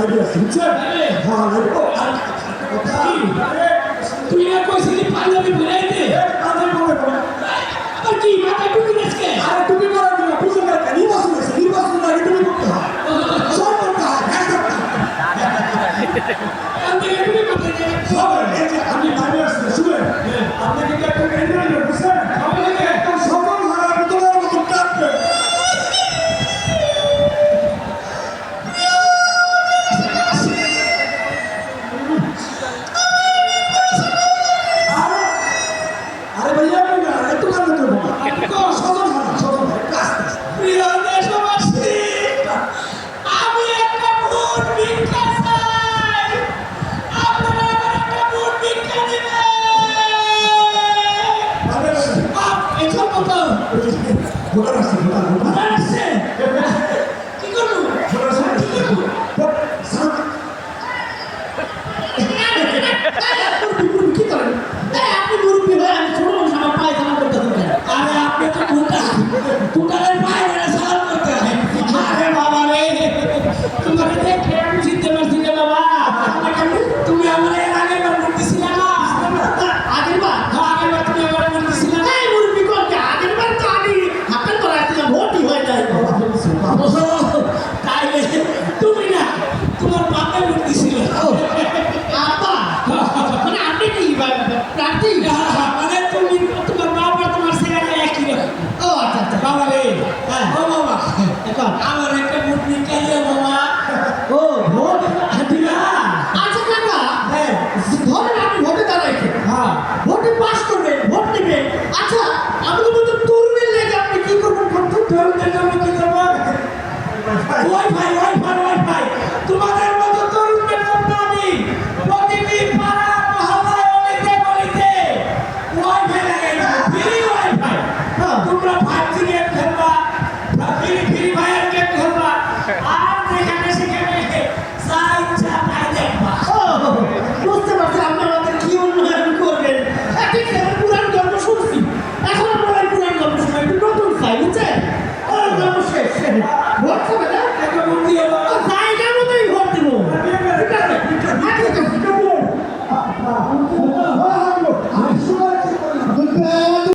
আছে বুঝছেন হ্যাঁ ও আর কথা। তুই না কইছিলি পাঞ্জাবি দে। কাদের বলে আর কি মাথা টুকি নাচকে আরে তুমি করার জন্য পুজো করে নির্বাচন আছে নির্বাচন আগে তুমি করতে সব করতে করতে হয় আমি ভোটার আসছে ভোটার ভোটার আসছে কি করব ভোটার আসছে ভোট সাত কি করেন আপনি মুরব্বী হয়ে আমি ছোট মানুষ আমার পায়ে সালাম করতে হবে আরে আপনি তো পায়ে সালাম করতে আরে বাবা রে তোমাকে দেখে আমি চিনতে পারছি না বাবা তুমি আমার এর আগে বার করতেছিলে না আগের বার হ্যাঁ আগের বার তুমি আমার করতেছিলে না এই মুরব্বী করতে আগের বার তো আমি হাতের পর আসছিলাম ভোটই হয়ে যায় তাইলে তুমি না তোমার বাপে করতেছিল আপা মানে আপনি কি প্রার্থী মানে তুমি তোমার বাপ আর তোমার ছেলে একই রকম ও আচ্ছা আচ্ছা বাবা রে হ্যাঁ ও বাবা এখন আমার একটা ভোট নিকাল বাবা? ও ভোট? দিলা আচ্ছা কাকা হ্যাঁ। ধরেন আপনি ভোটে দাঁড়াইছেন হ্যাঁ। ভোটে পাস করবেন ভোট নেবেন আচ্ছা আমি তো বলতে তরুণের লেগে আপনি কি করবেন? তরুণের জন্য কি করবেন ওয়াইফাই ওয়াইফাই ওয়াইফাই হবে না একটা ভোট